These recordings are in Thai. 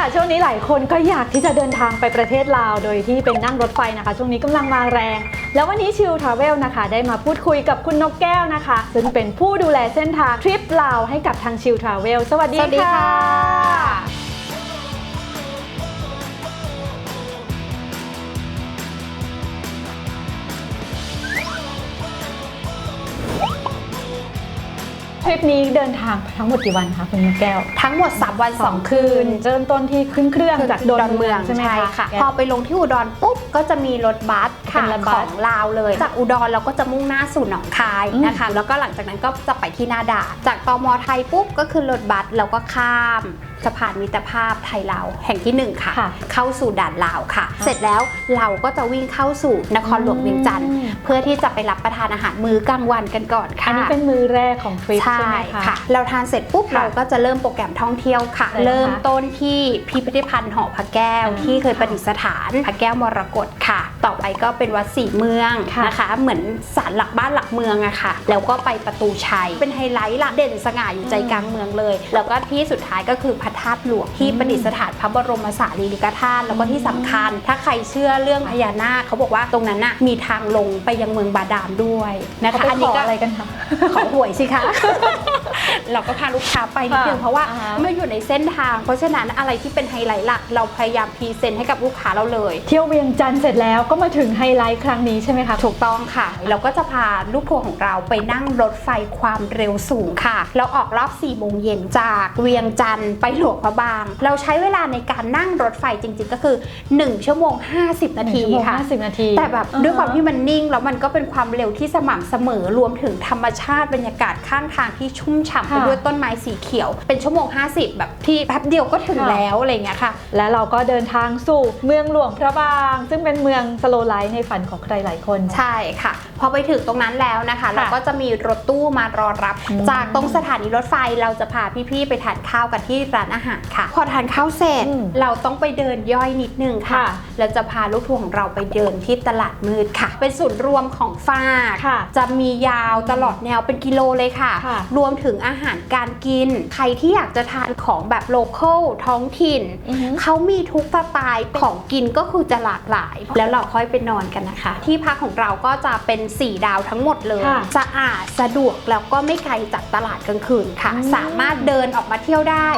ค่ะช่วงนี้หลายคนก็อยากที่จะเดินทางไปประเทศลาว โดยที่เป็นนั่งรถไฟนะคะ ช่วงนี้กำลังมาแรง แล้ววันนี้ชิลทราเวลนะคะ ได้มาพูดคุยกับคุณนกแก้วนะคะ ซึ่งเป็นผู้ดูแลเส้นทางทริปลาวให้กับทางชิลทราเวลสวัสดีค่ะ ริปนี้เดินทางทั้งหมดกี่วันคะคุณนกแก้ว ทั้งหมด 3 วัน 2 คืน เริ่มต้นที่ขึ้นเครื่องจากดอนเมืองใช่ไหมใช่คะค่ะพอไปลงที่อุดรปุ๊บก็จะมีรถบัสค่ะเป็นรถบัขสองลาวเลย จากอุดรเราก็จะมุ่งหน้าสู่หนองคายอืมนะคะ แล้วก็หลังจากนั้นก็จะไปที่นาดาจากตมไทยปุ๊บก็คือรถบัสแล้วก็ข้าม สะพานมิตรภาพไทยลาวแห่งที่หนึ่งค่ะค่ะ เข้าสู่ด่านลาวค่ะ เสร็จแล้วเราก็จะวิ่งเข้าสู่นครหลวงเวียงจันทร์อืมเพื่อที่จะไปรับประทานอาหารมื้อกลางวันกันก่อนค่ะอันนี้เป็นมือแรกของทริปใช่ใช่ไหมคะค่ะเราทานเสร็จปุ๊บค่ะเราก็จะเริ่มโปรแกรมท่องเที่ยวค่ะอะไรนะคะเริ่มต้นที่พิพิธภัณฑ์หอพระแก้วอ่าที่เคยประดิษฐานพระแก้วมรกตค่ะ ต่อไปก็เป็นวัดศรีเมืองค่ะนะคะ เหมือนศาลหลักบ้านหลักเมืองอะค่ะ แล้วก็ไปประตูชัยเป็นไฮไลท์หลักเด่นสง่าอยู่ใจกลางเมืองเลย แล้วก็ที่สุดท้ายก็คือพระธาตุหลวงที่ประดิษฐานพระบรมสารีริกธาตุแล้วก็ที่สำคัญ ถ้าใครเชื่อเรื่องพญานาคเขาบอกว่าตรงนั้นน่ะมีทางลงไปยังเมืองบาดาลด้วยนะเขาคะไปอันขนี้อก็อะไรกันคะขอหวยสิคะ เราก็พาลูกค้าไปนิดนึงค่ะเพราะว่าอ่าฮะ ไม่อยู่ในเส้นทาง เพราะฉะนั้นอะไรที่เป็นไฮไลท์หลักเราพยายามพรีเซนต์ให้กับลูกค้าเราเลย เที่ยวเวียงจันทร์เสร็จแล้วก็มาถึงไฮไลท์ครั้งนี้ใช่ไหมคะ ถูกต้องค่ะ เราก็จะพาลูกทัวร์ของเราไปนั่งรถไฟความเร็วสูงค่ะ เราออกรอบ4โมงเย็นจากเวียงจันทร์ไปหลวงพระบาง เราใช้เวลาในการนั่งรถไฟจริงๆ ก็คือ 1 ชั่วโมง 50 นาทีหงชั่วโมงค่ะ ห้าสิบนาทีแต่แบบด้วยความที่มันนิ่งแล้วมันก็เป็นความเร็วที่สม่ำเสมอรวมถึงธรรมชาติบรรยากาศข้างทางที่ชุ่มฉ่ำไปค่ะด้วยต้นไม้สีเขียว เป็นชั่วโมง 50 แบบที่แป๊บเดียวก็ถึงค่ะแล้วอะไรอย่างเงี้ยค่ะ และเราก็เดินทางสู่เมืองหลวงพระบาง ซึ่งเป็นเมืองสโลไลท์ในฝันของใครหลายคน ใช่ค่ะ พอไปถึงตรงนั้นแล้วนะคะ เราก็จะมีรถตู้มารอรับอืมจากตรงสถานีรถไฟเราจะพาพี่ๆไปทานข้าวกันที่ร้านอาหารค่ะ พอทานข้าวเสร็จอืมเราต้องไปเดินย่อยนิดนึงค่ะค่ะ เราจะพาลูกทัวร์ของเราไปเดินที่ตลาดมืดค่ะ เป็นศูนย์รวมของฝากค่ะจะมียาวตลอดแนวเป็นกิโลเลยค่ะค่ะรวมถึงอาหารการกิน ใครที่อยากจะทานของแบบโลเคอลท้องถิ่นอือฮึเขามีทุกสไตล์ของกินก็คือจะหลากหลาย แล้วเราค่อยไปนอนกันนะคะ ที่พักของเราก็จะเป็น 4 ดาวทั้งหมดเลยค่ะสะอาดสะดวกแล้วก็ไม่ไกลจากตลาดกลางคืนค่ะอืมสามารถเดินออกมาเที่ยวได้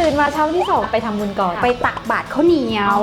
ตื่นมาเช้าที่สองไปทำบุญก่อน ไปตักบาตรข้าวเหนียว อ๋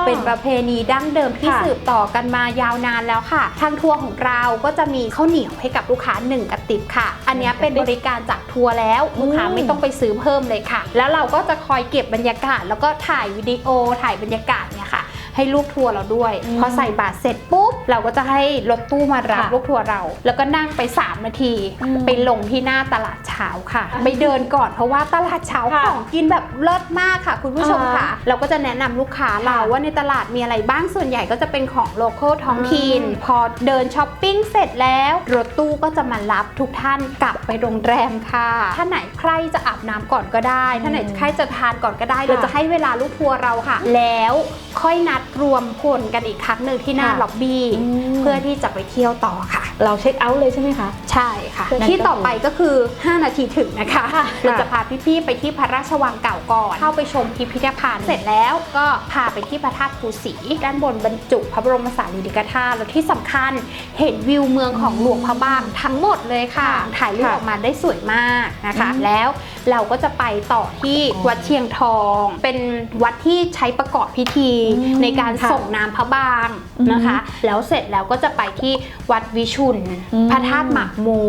อเป็นประเพณีดั้งเดิมที่ค่ะ สืบต่อกันมายาวนานแล้วค่ะ ทางทัวร์ของเราก็จะมีข้าวเหนียวให้กับลูกค้าหนึ่งกระติบค่ะ อันเนี้ยเป็นบริการจากทัวร์แล้วลูกค้าอืมไม่ต้องไปซื้อเพิ่มเลยค่ะ แล้วเราก็จะคอยเก็บบรรยากาศ แล้วก็ถ่ายวิดีโอถ่ายบรรยากาศเนี่ยค่ะ ให้ลูกทัวร์เราด้วยอืมพอใส่บาตรเสร็จปุ๊บเราก็จะให้รถตู้มารับค่ะลูกทัวร์เรา แล้วก็นั่งไป 3 นาทีอืมไปลงที่หน้าตลาดเช้าค่ะ ไปเดินก่อนเพราะว่าตลาดเช้าค่ะของกินแบบเลิศมากค่ะ คุณผู้ชมค่ะอ่าเราก็จะแนะนำลูกค้าเราว่าในตลาดมีอะไรบ้างส่วนใหญ่ก็จะเป็นของโลเคอลท้องถิ่นอืมพอเดินช้อปปิ้งเสร็จแล้วรถตู้ก็จะมารับทุกท่านกลับไปโรงแรมค่ะท่านไหนใครจะอาบน้ำก่อนก็ได้ท่านไหนใครจะทานก่อนก็ได้ค่ะเราจะให้เวลาลูกทัวร์เราค่ะ แล้วค่อยนัดรวมพลกันอีกครั้งหนึ่งที่หน้าค่ะล็อบบี้ อืม เพื่อที่จะไปเที่ยวต่อค่ะ เราเช็คเอาท์เลยใช่ไหมคะ ใช่ค่ะ นั่นก็ที่ต่อไปก็คือ 5 นาทีถึงนะคะ ค่ะเราจะพาพี่ๆไปที่พระราชวังเก่าก่อน เข้าไปชมพิพิธภัณฑ์ เสร็จแล้วก็พาไปที่พระธาตุภูสี ด้านบนบรรจุพระบรมสารีริกธาตุ แล้วที่สำคัญเห็นวิวเมืองของหลวงพระบางทั้งหมดเลยค่ะ ถ่ายรูปค่ะออกมาได้สวยมากนะคะ อืม แล้วเราก็จะไปต่อที่วัดเชียงทอง เป็นวัดที่ใช้ประกอบพิธีอืมในการค่ะส่งน้ำพระบางนะคะ แล้วเสร็จแล้วก็จะไปที่วัดวิชุนอืมพระธาตุหมากมู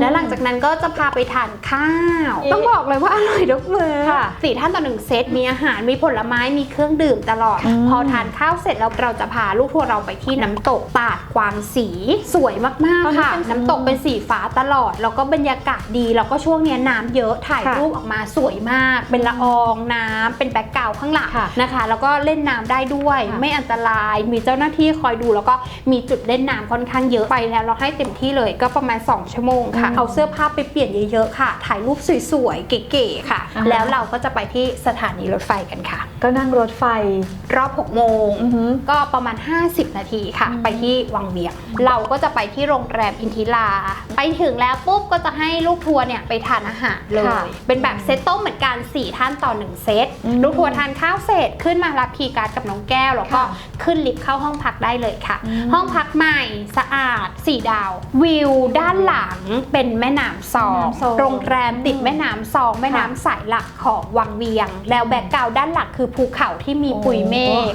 แล้วหลังจากนั้นก็จะพาไปทานข้าวเอ๊ะต้องบอกเลยว่าอร่อยทุกมื้อค่ะสี่ท่านต่อหนึ่งเซตมีอาหารมีผลไม้มีเครื่องดื่มตลอดอืมพอทานข้าวเสร็จแล้วเราจะพาลูกทัวร์เราไปที่น้ำตกตาดกวางสีสวยมากๆค่ะ น้ำตกเป็นสีฟ้าตลอด แล้วก็บรรยากาศดีแล้วก็ช่วงเนี้ยน้ำเยอะถ่ายค่ะรูปออกมาสวยมาก เป็นละอองน้ำเป็นแบ็กกราวด์ข้างหลังค่ะนะคะ แล้วก็เล่นน้ำได้ด้วยค่ะไม่อันตราย มีเจ้าหน้าที่คอยดูแล้วก็มีจุดเล่นน้ำค่อนข้างเยอะไปแล้วเราให้เต็มที่เลยก็ประมาณ 2 ชั่วโมงค่ะอืมเอาเสื้อผ้าไปเปลี่ยนเยอะๆค่ะ ถ่ายรูปสวยๆ เก๋ๆค่ะอ่าฮะแล้วเราก็จะไปที่สถานีรถไฟกันค่ะ ก็นั่งรถไฟรอบ6โมงอือหือก็ประมาณ 50 นาทีค่ะอืมไปที่วังเวียง เราก็จะไปที่โรงแรมอินทิรา ไปไปถึงแล้วปุ๊บก็จะให้ลูกทัวร์เนี่ยไปทานอาหารเลย ค่ะเป็นแบบเซตโต๊ะเหมือนกัน 4 ท่านต่อ 1 เซต อืมลูกทัวร์ทานข้าวเสร็จขึ้นมารับคีย์การ์ดกับน้องแก้ว แล้วก็ค่ะขึ้นลิฟต์เข้าห้องพักได้เลยค่ะ อืม ห้องพักใหม่สะอาด 4 ดาว วิวด้านหลังเป็นแม่น้ำซองแม่น้ำซอง โรงแรมติดแม่น้ำซองแม่น้ำสายหลักของวังเวียง แล้วแบ็กกราวด์ด้านหลักคือภูเขาที่มีปุยเมฆ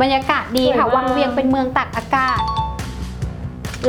บรรยากาศดีค่ะ สวยมาก วังเวียงเป็นเมืองตักอากาศ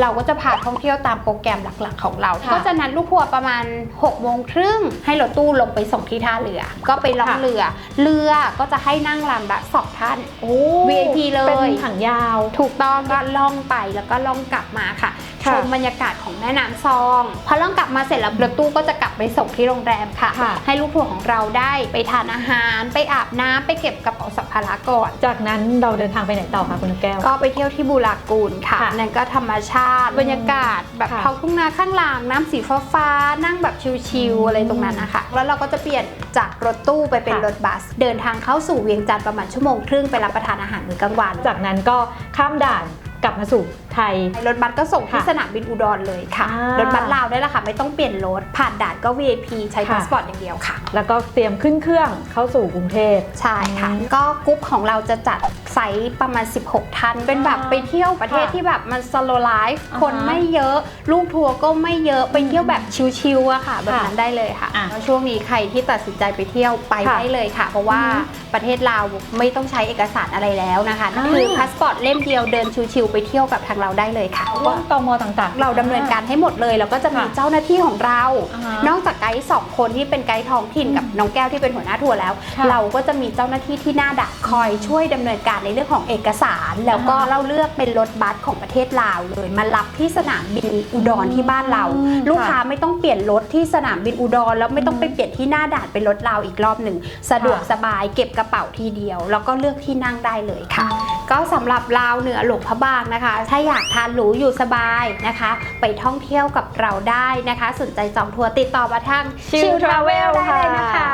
เราก็จะพาท่องเที่ยวตามโปรแกรมหลักๆ ของเราค่ะก็จะนัดลูกทัวร์ประมาณ6โมงครึ่งให้รถตู้ลงไปส่งที่ท่าเรือ ก็ไปล่องค่ะเรือ เรือก็จะให้นั่งลำละสองท่านโอ้ VIP เลยเป็นถังยาว ถูกต้องก็ล่องไปแล้วก็ล่องกลับมาค่ะ ชค่ะมบรรยากาศของแม่น้ำซองพอล่องกลับมาเสร็จแล้วรถตู้ก็จะกลับไปส่งที่โรงแรมค่ะค่ะให้ลูกทัวร์ของเราได้ไปทานอาหาร ไปอาบน้ำไปเก็บกระเป๋าสัมภาระก่อน จากนั้นเราเดินทางไปไหนต่อคะคุณนกแก้ว ก็ไปเที่ยวที่บูรากูลค่ะค่ะนั่นก็ธรรมชาติบรรยากาศแบบค่ะท้องทุ่งนาข้างหลังน้ำสีฟ้าฟ้าๆนั่งแบบชิลอืมๆอะไรตรงนั้นนะคะ แล้วเราก็จะเปลี่ยนจากรถตู้ไปเป็นค่ะรถบัส เดินทางเข้าสู่เวียงจันทร์ประมาณชั่วโมงครึ่งไปรับประทานอาหารมื้อกลางวัน จากนั้นก็ข้ามด่าน กลับมาสู่ไทย รถบัสก็ส่งที่ค่ะสนามบินอุดรเลยค่ะ อ่ารถบัสลาวได้และค่ะ ไม่ต้องเปลี่ยนรถผ่านด่านก็ VIP ใช้ค่ะ พาสปอร์ตอย่างเดียวค่ะ แล้วก็เตรียมขึ้นเครื่องเข้าสู่กรุงเทพ ใช่ค่ะ อืมก็กรุ๊ปของเราจะจัดไซ ส์ประมาณ 16 ท่าน เป็นแบบอ่าไปเที่ยวประเทศค่ะที่แบบมันสโลไลฟ์อ่าฮะคนไม่เยอะ ลูกทัวร์ก็ไม่เยอะไปเที่ยวแบบชิลๆอะค่ะ แบบนั้นได้เลยค่ะอะแล้วช่วงนี้ใครที่ตัดสินใจไปเที่ยวไปค่ะได้เลยค่ะ เพราะว่าอือฮึประเทศลาวไม่ต้องใช้เอกสารอะไรแล้วนะคะอ่าคือพาสปอร์ตเล่มเดียวเดินชิลๆไปเที่ยวกับทางเราได้เลยค่ะเรื่องตมต่างๆ เราดำเนินการให้หมดเลยแล้วก็จะมีค่ะเจ้าหน้าที่ของเราอ่าฮะนอกจากไกด์สองคนที่เป็นไกด์ท้องถิ่นกับน้องแก้วที่เป็นหัวหน้าทัวร์แล้วค่ะเราก็จะมีเจ้าหน้าที่ที่หน้าดักคอยช่วยดำเนินการในเรื่องของเอกสาร แล้วก็อ่าฮะเราเลือกเป็นรถบัสของประเทศลาวเลย มารับที่สนามบินอุดรที่บ้านเราอืมลูกค้าไม่ต้องเปลี่ยนรถที่สนามบินอุดร แล้วไม่ต้องไปเปลี่ยนที่หน้าด่านเป็นรถลาวอีกรอบหนึ่งสะดวกค่ะสบายเก็บกระเป๋าทีเดียว แล้วก็เลือกที่นั่งได้เลยค่ะ ก็สำหรับลาวเหนือหลวงพระบางนะคะ ถ้าอยากทานหรูอยู่สบายนะคะ ไปท่องเที่ยวกับเราได้นะคะ สนใจจองทัวร์ติดต่อมาทาง Chill Travel ได้เลยค่ะนะคะ